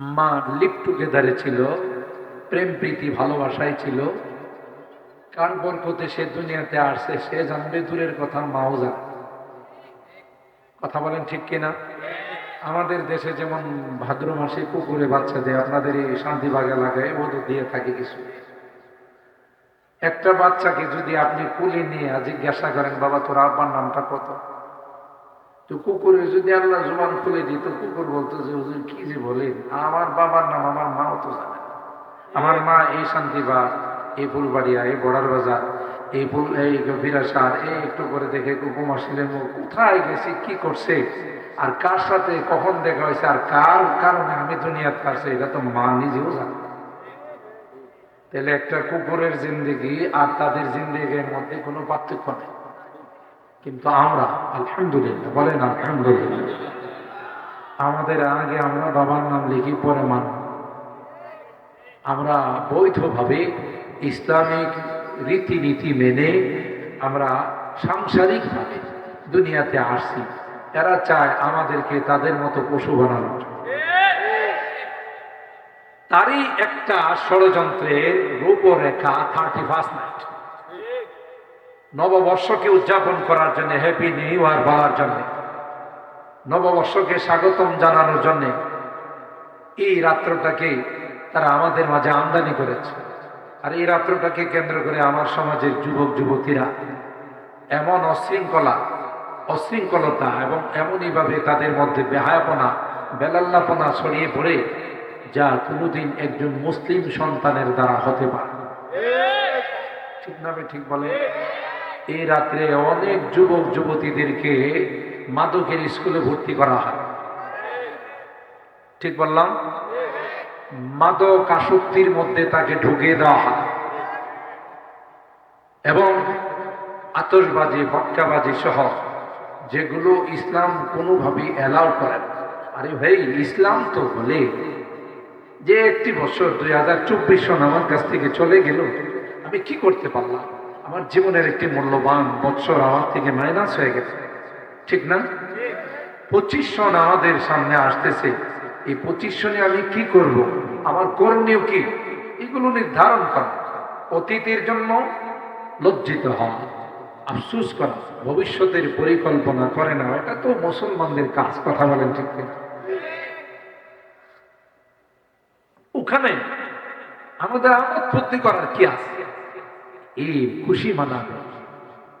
মা লিপ টুগেদারে ছিল, প্রেম, প্রীতি, ভালোবাসায় ছিল। কার বরকতে সে দুনিয়াতে আসছে, সে জানবে দূরের কথা, মাও জানে। কথা বলেন ঠিক কিনা? আমাদের দেশে যেমন ভাদ্র মাসে কুকুরে বাচ্চা দেয়, আপনাদের এই শান্তিবাগ এলাকায় ওদের দিয়ে থাকে কিছু। একটা বাচ্চাকে যদি আপনি কুলে নিয়ে জিজ্ঞাসা করেন, বাবা, তোর আব্বার নামটা কত? তো কুকুরে যদি আল্লাহ জোবান খুলে দিত, কুকুর বলতো যে, হুজুর, কি যে বলেন? আমার বাবার নাম, আমার মাও তো জানে আমার মা এই শান্তিবাগ, এই ফুলবাড়িয়া, এই বর্ডার বাজার, এই ফুল, এই বিরাসার এই একটু করে দেখে কুকুমা মুখ, কোথায় গেছি, কি করছে? আর কার সাথে কখন দেখা হয়েছে, আর কার কারণে আমি দুনিয়াতে আসছে এটা তো মা নিজেও জানে তাহলে একটা কুকুরের জিন্দেগি আর তাদের জিন্দেগির মধ্যে কোনো পার্থক্য নেই। কিন্তু আমরা, আলহামদুলিল্লাহ, বলেন আলহামদুলিল্লাহ। আমাদের আগে আমরা বাবার নাম লিখি, পরে মান আমরা বৈধভাবে ইসলামিক রীতিনীতি মেনে আমরা সাংসারিকভাবে দুনিয়াতে আসছি। এরা চায় আমাদেরকে তাদের মতো পশু বানানোর তারই একটা ষড়যন্ত্রের রূপরেখা থার্টি ফার্স্ট নাইট নববর্ষকে উদযাপন করার জন্য হ্যাপি নিউ ইয়ার বলার জন্য। নববর্ষকে স্বাগতম জানানোর জন্য এই রাত্রটাকে তারা আমাদের মাঝে আমদানি করেছে। আর এই রাত্রটাকে কেন্দ্র করে আমার সমাজের যুবক, যুবতীরা এমন অশৃঙ্খলা, অশৃঙ্খলতা এবং এমনইভাবে তাদের মধ্যে বেহায়াপনা, বেলাল্লাপনা ছড়িয়ে পড়ে যা কোনোদিন একজন মুসলিম সন্তানের দ্বারা হতে পারে ঠিক না বে ঠিক বলে এই রাত্রে অনেক যুবক যুবতীদেরকে মাদকের স্কুলে ভর্তি করা হয়। ঠিক বললাম? মাদক আসক্তির মধ্যে তাকে ঢুকিয়ে দেওয়া হয়। এবং আতসবাজি ভটকাবাজি সহ যেগুলো ইসলাম কোনোভাবেই অ্যালাউ করে। আরে ভাই, ইসলাম তো বলে যে একটি বছর দুই হাজার চব্বিশ সন আমার কাছ থেকে চলে গেল, আমি কি করতে পারলাম? আমার জীবনের একটি মূল্যবান বছর আমার থেকে মাইনাস হয়ে গেছে। ঠিক না? পঁচিশ সন আমাদের সামনে আসতেছে। এই পঁচিশ সনে আমি কি করব? আমার করণীয় কি? এগুলো নির্ধারণ করা। অতীতের জন্য লজ্জিত হওয়া। আফসুস করা। ভবিষ্যতের পরিকল্পনা করে না এটা তো মুসলমানদের কাজ, কথা বলেন ঠিক? ওখানে আমাদের আমোদ ফুর্তি করার কি আছে? এই খুশি মানাবে।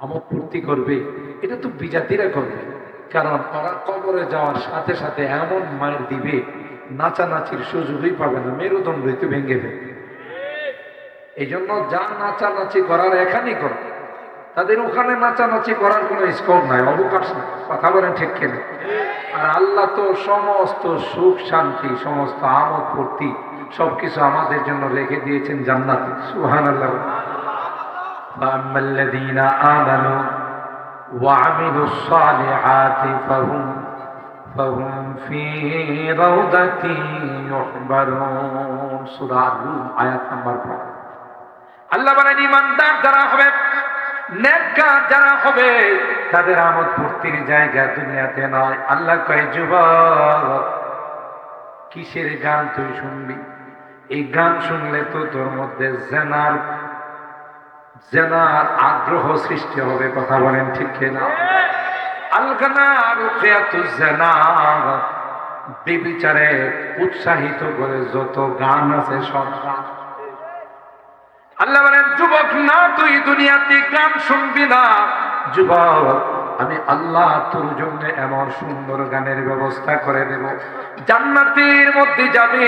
আমোদ ফুর্তি করবে। এটা তো বিজাতিরা করবে। কারণ ওরা কবরে যাওয়ার সাথে সাথে এমন মায়ের দিবে, নাচানাচির সুযোগই পাবে না মেরুদণ্ড তো ভেঙে ফেলবে। এই জন্য যা নাচানাচি করার এখানেই করে। তাদের ওখানে নাচানাচি করার কোনো স্কোপ নাই, অবকাশ নাই। কথা বলেন ঠিক কিনা? আর আল্লাহ তো সমস্ত সুখ, শান্তি, সমস্ত আমোদ, ফুর্তি সবকিছু আমাদের জন্য রেখে দিয়েছেন জান্নাতে। সুহান আল্লাহ فأما الذين آمنوا وعملوا الصالحات فهم فهم في روضة يحبرون سورة الروم آيات نمبر 4 আল্লাহ বলেন ইমানদার যারা হবে নেককার যারা হবে তাদের আমোদ ফুর্তির জায়গা দুনিয়াতে নয় আল্লাহ কয় যুবক কিসের গান তুই শুনবি এই গান শুনলে তো তোর মধ্যে জেনার জেনার আগ্রহ সৃষ্টি হবে, কথা বলেন ঠিক কিনা? আলকানা রুকিয়াতু জেনা বেবিচারে উৎসাহিত করে যত গান আছে আল্লাহ বলেন, যুবক না, তুই দুনিয়াতে গান শুনবি না। যুবক, আমি আল্লাহ তোর জন্য এমন সুন্দর গানের ব্যবস্থা করে দেব। জান্নাতের মধ্যে যাবে,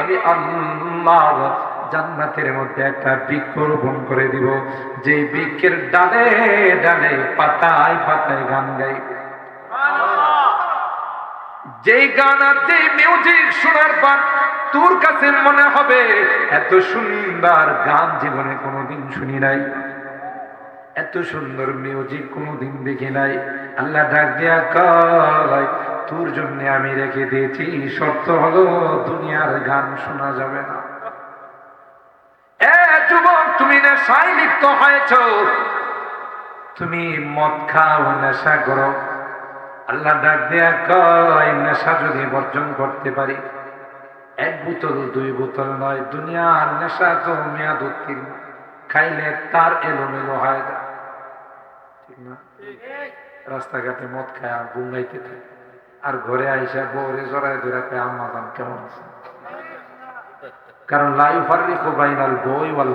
আমি আল্লাহ জান্নাতের মধ্যে একটা বৃক্ষ রোপণ করে দিব। যে বৃক্ষের ডালে ডালে পাতায় পাতায় গান গাইবে যেই গান আর যেই মিউজিক শোনার পর তোর কাছে মনে হবে, এত সুন্দর গান জীবনে কোনোদিন শুনি নাই। এত সুন্দর মিউজিক কোনোদিন দেখি নাই। আল্লাহ ডাক দিয়া কয়, তোর জন্য আমি রেখে দিয়েছি, শর্ত হলো দুনিয়ার গান শোনা যাবে না। নেশায় লিপ্ত হয়েছ। তুমি মদ খাও, নেশা করো। আল্লাহ ডাক দেয়া কয়, নেশা যদি বর্জন করতে পারি, এক বোতল, দুই বোতল নয়, দুনিয়ার নেশা তো মেয়াদ উত্তীর্ণ। খাইলে তার এলোমেলো হয় যায় ঠিক না? রাস্তাঘাটে মদ খায় আর বুঙ্গাইতে থাকে। আর ঘরে আইসা বউরে জড়াই ধরে কয়, আম্মা কেমন আছে কারণ লাই ফার্রি বাইনাল বই ওয়াল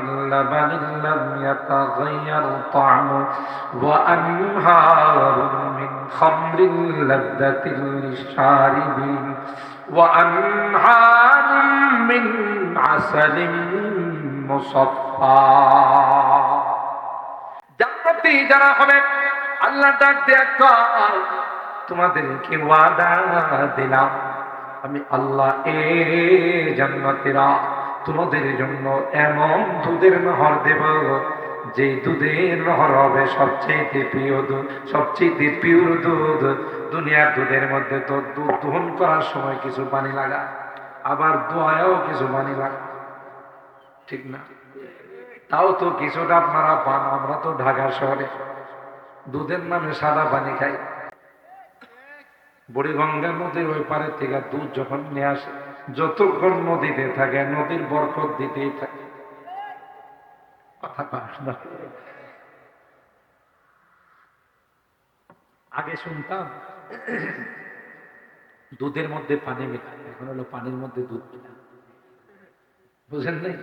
لبن لم يتغير طعمه وأنهار من خمر لذة للشاربين وأنهار من عسل مصفى জান্নাতি যারা হবে আল্লাহ ডাক দেয়া কয় তোমাদেরকে ওয়াদা দিলাম আমি আল্লাহ এ জান্নাতিরা তোমাদের জন্য এমন দুধের নহর দেব যে দুধের নহর হবে সবচেয়ে প্রিয় দুধ, সবচেয়ে পিওর দুধ। দুনিয়ার দুধের মধ্যে তো দুধ দহন করার সময় কিছু পানি লাগা, আবার দোয়ায়ও কিছু পানি লাগা। ঠিক না? তাও তো কিছুটা আপনারা পান, আমরা তো ঢাকা শহরে। দুধের নামে সাদা পানি খাই। বুড়িগঙ্গার নদীর ওই পারে থেকে দুধ যখন নিয়ে আসে যতক্ষণ নদীতে থাকে, নদীর বরকত দিতেই থাকে। আগে শুনতাম, দুধের মধ্যে পানি মেলা এখন হলো পানির মধ্যে দুধ মেলা বুঝেন নাই?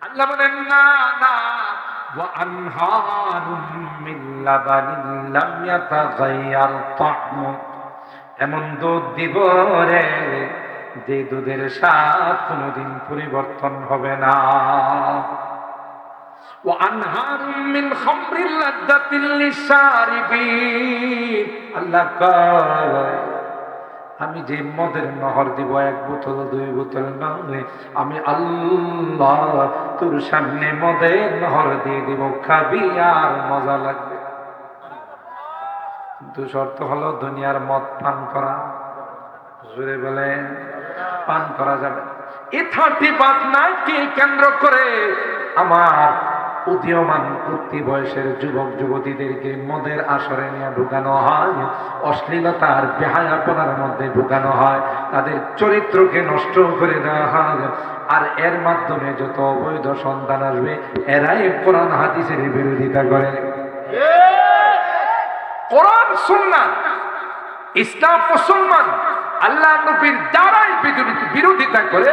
আল্লাহ বলেন, না না এমন দুধ দিব রে যে দুধের স্বাদ কোনোদিন পরিবর্তন হবে না। আমি যে মদের নহর দিব এক বোতল, দুই বোতল নয়, আমি আল্লাহ তোর সামনে মদের নহর দিয়ে দিব, খাবি আর মজা লাগবে। দু শর্ত হলো দুনিয়ার মদ পান করা। জুড়ে বলেন। পান করা যাবে। এ থার্টি পাঁচ নাইটকে কেন্দ্র করে আমার উদীয়মান উঠতি বয়সের যুবক যুবতীদেরকে মদের আসরে নিয়ে ঢুকানো হয়, অশ্লীলতার বেহায়াপনার মধ্যে ঢুকানো হয়, তাদের চরিত্রকে নষ্ট করে দেওয়া হয়, আর এর মাধ্যমে যত অবৈধ সন্তান আসবে, এরাই কোরআন হাদিসের বিরোধিতা করে। কোরআন সুন্নাত, ইসলাম মুসলমান আল্লাহ নবীর যারাই বিরোধী- বিরোধিতা করে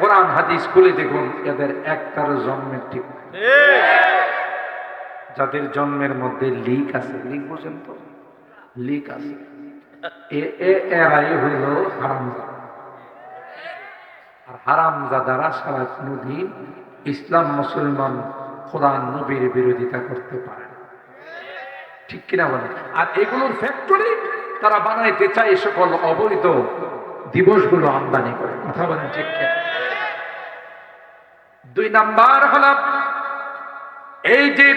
কোরআন, হাদিস খুলে দেখুন, এদের একটার জন্মের ঠিক যাদের জন্মের মধ্যে লিক আছে, লিক বোঝেন তো? লিক আছে। ইসলাম মুসলমান কোরআন নবীর বিরোধিতা করতে পারে ঠিক কিনা বলে আর এগুলোর ফ্যাক্টরি তারা বানাইতে চায় সকল অবৈধ দিবসগুলো আমদানি করে। কথা বলেন ঠিক দুই নাম্বার হল, এই যে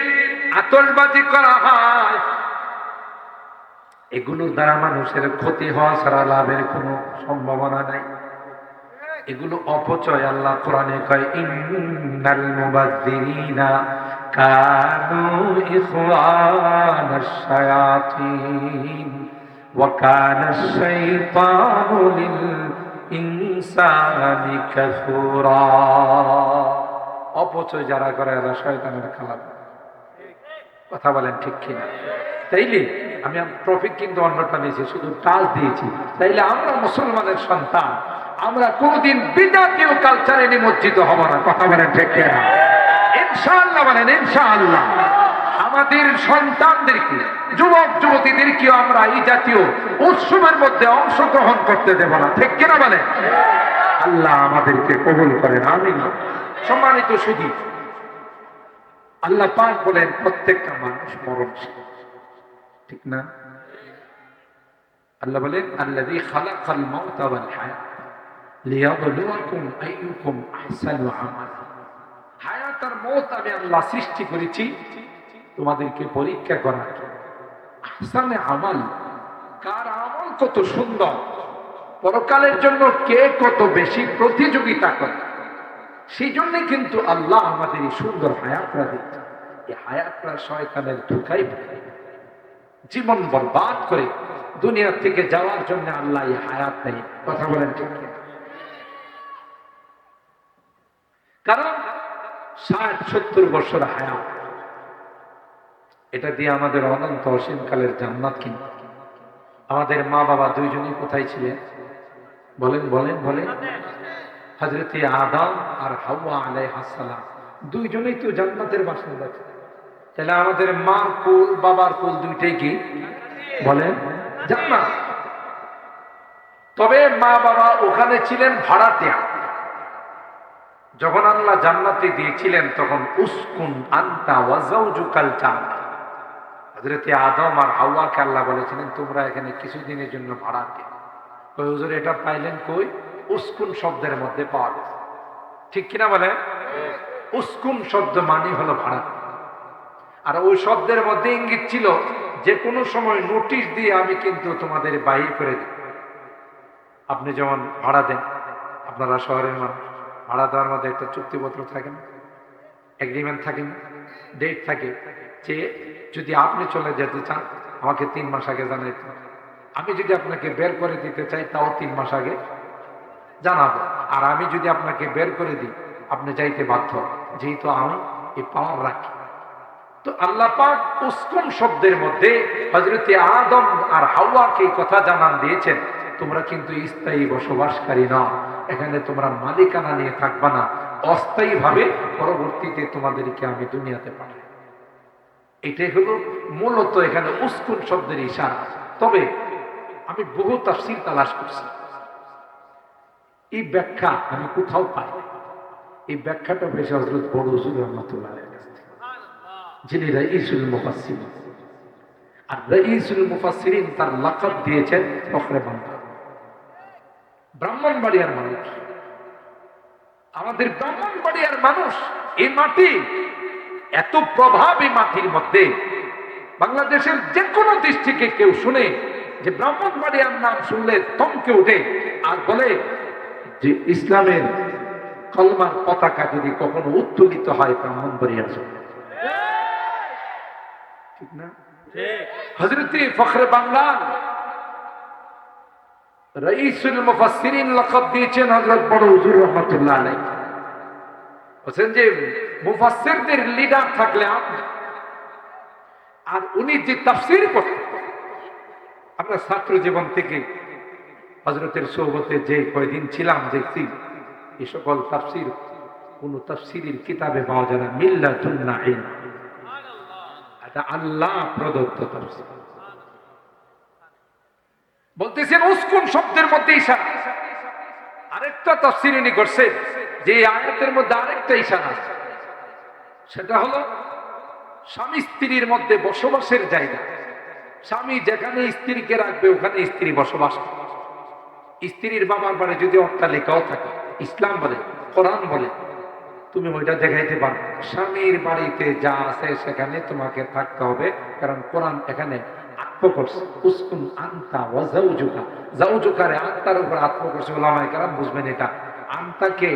আতসবাজি করা হয়, এগুলোর দ্বারা মানুষের ক্ষতি হওয়া ছাড়া লাভের কোনো সম্ভাবনা নাই। এগুলো অপচয়, আল্লাহ কোরআনে কয় আশ-শাইতানু লিল ইনসানি কাফুরা অপচয় যারা করে এরা শয়তানের খেলা কথা বলেন ঠিক কিনা? তাইলে আমি ট্রফিক কিন্তু অন্যটা নিয়েছি শুধু টাচ দিয়েছি। তাইলে আমরা মুসলমানের সন্তান, আমরা কোনোদিন বিজাতীয় কালচারে নিমজ্জিত হব না। কথা বলেন ঠিক কিনা? ইনশাআল্লাহ বলেন, ইনশাআল্লাহ। আমাদের সন্তানদেরকে যুবক, যুবতীদেরকেও আমরা এই জাতীয় উৎসবের মধ্যে অংশগ্রহণ করতে দেব না। ঠিক কিনা বলে আল্লাহ আমাদেরকে কবুল করেন, আমিন। সম্মানিত সুদী আল্লাহ পাক বলেন, প্রত্যেকটা মানুষ মরণশীল। ঠিক না? আল্লাহ বলেন, আল্লাযী খালাকাল মাউতা ওয়াল হায়াত হায়াত আর আমি আল্লাহ সৃষ্টি করেছি, তোমাদেরকে পরীক্ষা করার জন্য। আহসানে আমাল। কার আমল কত সুন্দর। পরকালের জন্য কে কত বেশি প্রতিযোগিতা করে। সেই জন্য কিন্তু আল্লাহ আমাদের এই সুন্দর হায়াতরা দিচ্ছে এই হায়াতরা শয়তানের ধোকাই জীবন বরবাদ করে দুনিয়া থেকে যাওয়ার জন্য আল্লাহ এই হায়াত নেই কথা বলেন ঠিক কারণ ষাট, সত্তর বছর হায়াত এটা দিয়ে আমাদের অনন্ত অসীমকালের জান্নাত কিনতে আমাদের মা বাবা দুইজনই কোথায় ছিলেন? বলেন বলেন বলেন। হজরতে আদম আর হাওয়া আলাই হাসালাম দুইজনেই তো জান্নাতের বাসিন্দা। ছিল তাহলে আমাদের মার কুল, বাবার কুল দুইটাই কি? বলেন, জান্নাত। তবে মা বাবা ওখানে ছিলেন ভাড়াটিয়া যখন আল্লাহ জান্নাতে দিয়েছিলেন, তখন উস্কুন আন্তা ওয়াজাউজুকাল জান্নাত। হযরতে আদম আর হাওয়াকে আল্লাহ বলেছিলেন, তোমরা এখানে কিছুদিনের জন্য ভাড়াতে ওই হুজুর, এটা পাইলেন কই? উস্কুন শব্দের মধ্যে পাওয়া গেছে। ঠিক কিনা বলে উস্কুন শব্দ মানে হলো ভাড়া। আর ওই শব্দের মধ্যে ইঙ্গিত ছিল যে কোনো সময় নোটিশ দিয়ে আমি কিন্তু তোমাদের বাহির করে দিই আপনি যেমন ভাড়া দেন, আপনারা শহরের মানুষ, ভাড়া দেওয়ার মধ্যে একটা চুক্তিপত্র থাকে না? এগ্রিমেন্ট থাকে না? ডেট থাকে? যে যদি আপনি চলে যেতে চান, আমাকে তিন মাস আগে জানাইতে। আমি যদি আপনাকে বের করে দিতে চাই, তাও তিন মাস আগে জানাব। আর আমি যদি আপনাকে বের করে দিই, আপনি যাইতে বাধ্য যেহেতু আমি এই পাওয়ার রাখি। তো আল্লাহ পাক উস্কুন শব্দের মধ্যে হজরতে আদম আর হাওয়াকে কথা জানান দিয়েছেন, তোমরা কিন্তু স্থায়ী বসবাসকারী না এখানে তোমরা মালিকানা নিয়ে থাকবা না। অস্থায়ী ভাবে পরবর্তীতে তোমাদেরকে আমি দুনিয়াতে পাঠাই এটাই হলো মূলত এখানে উস্কুন শব্দের ইশারা। তবে আমি বহু তাফসির তালাশ করছি। এই ব্যাখ্যা আমি কোথাও পাই এই ব্যাখ্যাটা পেয়েছে হজরত বড় হুজুর রহমতুল্লাহ যিনি রাইসুল মুফাসসির আর রাইসুল মুফাসসিরিন তার লাকাব দিয়েছেন ফখরে বাংলা ব্রাহ্মণবাড়িয়ার মানুষ। আমাদের ব্রাহ্মণবাড়িয়ার মানুষ এই মাটি এত প্রভাব এই মাটির মধ্যে। বাংলাদেশের যে কোনো দেশ থেকে কেউ শুনে যে ব্রাহ্মণবাড়িয়ার নাম শুনলে থমকে ওঠে আর বলে যে ইসলামের কলমার পতাকা যদি কখনো উত্তোলিত হয় ব্রাহ্মণবাড়িয়ার জন্য। ঠিক না? হজরতি ফখরে বাংলা রঈসুল মুফাসসিরিন লকব দিয়েছেন হযরত বড় হুজুর রাহমাতুল্লাহ আলাইহি। বলছেন যে মুফাসসিরদের লিডার থাকলে আপনি, আর উনি যে তাফসীর করতেন, আমরা ছাত্র জীবন থেকে হজরতের সোহবতে যে কয়দিন ছিলাম, দেখছি এ সকল তাফসীর, কোন তাফসীরের কিতাবে পাওয়া যায় না মিল্লাতুন্না ইলম এটা আল্লাহ প্রদত্ত তাফসীর। বলতেছেন, উস্কুন শব্দের মধ্যে ইশারা। আরেকটা তফসির উনি করছে যে আয়াতের মধ্যে আরেকটা ইশারা আছে। সেটা হলো, স্বামী স্ত্রীর মধ্যে বসবাসের জায়গা। স্বামী যেখানে স্ত্রীকে রাখবে, ওখানে স্ত্রী বসবাস স্ত্রীর বাবার বাড়ি যদি অট্টালিকাও থাকে, ইসলাম বলে, কোরআন বলে, তুমি ওইটা দেখাইতে পারো। স্বামীর বাড়িতে যা আছে সেখানে তোমাকে থাকতে হবে, কারণ কোরআন এখানে আত্ম করছে। আন্তা কেরাম, বুঝবেন এটা। আন্তাকে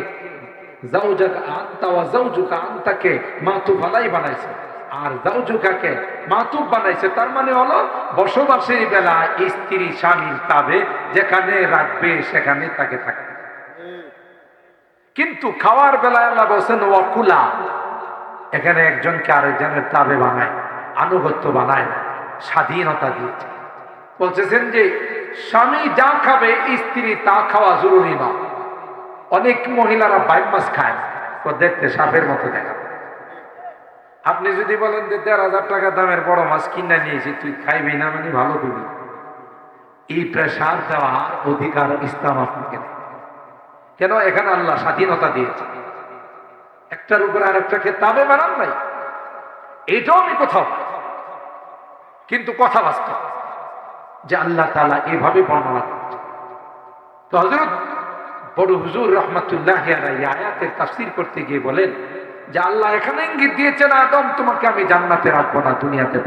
আলাই বানাইছে। আর মাতুফ বানাইছে, তার মানে হলো বেলা স্বামীর তাবে যেখানে রাখবে, সেখানে তাকে কিন্তু খাওয়ার বেলায় আল্লাহ বলছেন, ওয়াকুলা এখানে একজনকে আরেকজনের তাবে বানায়, আনুগত্য বানায়, স্বাধীনতা দিয়েছে। বলতেছেন যে, স্বামী যা খাবে, স্ত্রী তা খাওয়া জরুরি না অনেক মহিলারা বাইক মাছ খায়, তো দেখতে সাপের মতো দেখা। আপনি যদি বলেন যে দেড় হাজার টাকা দামের বড় মাছ কিনে নিয়েছি, তুই খাইবি না মানে ভালো করবি এই প্রেশার দেওয়ার অধিকার ইসলাম আপনাকে কেন? এখানে আল্লাহ স্বাধীনতা দিয়েছে। একটার উপরে আরেকটাকে তাবে বানান নাই? এটাও আমি কোথাও কিন্তু কথা বাস্তব, যে আল্লাহ তালা এভাবে বর্ণনা করছে তো হজরত বড় হুজুর রহমতুল্লাহ আয়াতের তাফসির করতে গিয়ে বলেন যে আল্লাহ এখানে ইঙ্গিত দিয়েছেন, আদম, তোমাকে আমি জান্নাতে রাখব না, দুনিয়াতে।